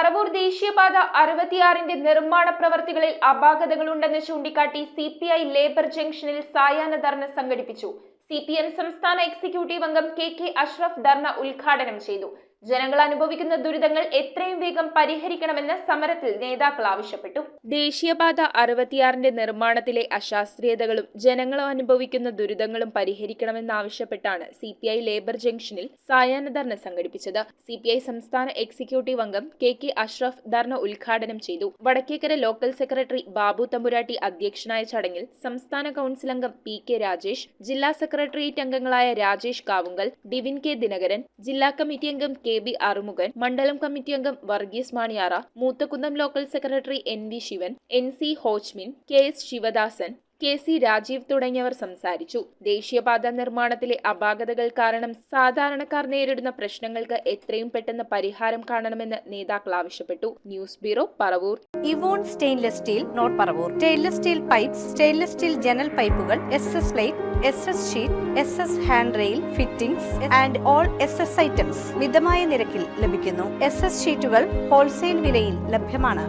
പറവൂർ ദേശീയപാത അറുപത്തിയാറിന്റെ നിർമ്മാണ പ്രവർത്തികളിൽ അപാകതകളുണ്ടെന്ന് ചൂണ്ടിക്കാട്ടി സി പി ഐ ലേബർ ജംഗ്ഷനിൽ സായാഹ്ന ധർണ സംഘടിപ്പിച്ചു. സി പി എം സംസ്ഥാന എക്സിക്യൂട്ടീവ് അംഗം കെ കെ അഷ്റഫ് ധർണ ഉദ്ഘാടനം ചെയ്തു. ജനങ്ങൾ അനുഭവിക്കുന്ന ദുരിതങ്ങൾ എത്രയും വേഗം പരിഹരിക്കണമെന്ന് സമരത്തിൽ നേതാക്കൾ ആവശ്യപ്പെട്ടു. ദേശീയപാത അറുപത്തിയാറിന്റെ നിർമ്മാണത്തിലെ അശാസ്ത്രീയതകളും ജനങ്ങൾ അനുഭവിക്കുന്ന ദുരിതങ്ങളും പരിഹരിക്കണമെന്നാവശ്യപ്പെട്ടാണ് സി പി ഐ ലേബർ ജംഗ്ഷനിൽ സായാഹ്ന ധർണ സംഘടിപ്പിച്ചത്. സി പി ഐ സംസ്ഥാന എക്സിക്യൂട്ടീവ് അംഗം കെ കെ അഷ്റഫ് ധർണ ഉദ്ഘാടനം ചെയ്തു. വടക്കേക്കര ലോക്കൽ സെക്രട്ടറി ബാബു തമ്പുരാട്ടി അധ്യക്ഷനായ ചടങ്ങിൽ സംസ്ഥാന കൌൺസിൽ അംഗം പി കെ രാജേഷ് ജില്ലാ സെക്രട്ടേറിയറ്റ് അംഗങ്ങളായ രാജേഷ് കാവുങ്കൽ ഡിവിൻ കെ ദിനകരൻ ജില്ലാ കമ്മിറ്റി അംഗം കെ ബി അറുമുഖൻ മണ്ഡലം കമ്മിറ്റി അംഗം Varghese Maniyara Moothakunnam local secretary N V Sivan N C Hochimin K S Sivadasan K C Rajeev തുടങ്ങിയവർ സംസാരിച്ചു. ദേശീയപാത നിർമ്മാണത്തിലെ അപാകതകൾ കാരണം സാധാരണക്കാർ നേരിടുന്ന പ്രശ്നങ്ങൾക്ക് എത്രയും പെട്ടെന്ന് പരിഹാരം കാണണമെന്ന് നേതാക്കൾ ആവശ്യപ്പെട്ടു. News bureau Paravur. Evon stainless steel not Paravur. Stainless steel pipe stainless steel ജനൽ പൈപ്പുകൾ S S plate S S sheet S S hand rail fittings and all S S items മിതമായ നിരക്കിൽ ലഭിക്കുന്നു. എസ് എസ് ഷീറ്റുകൾ wholesale വിലയിൽ ലഭ്യമാണ്.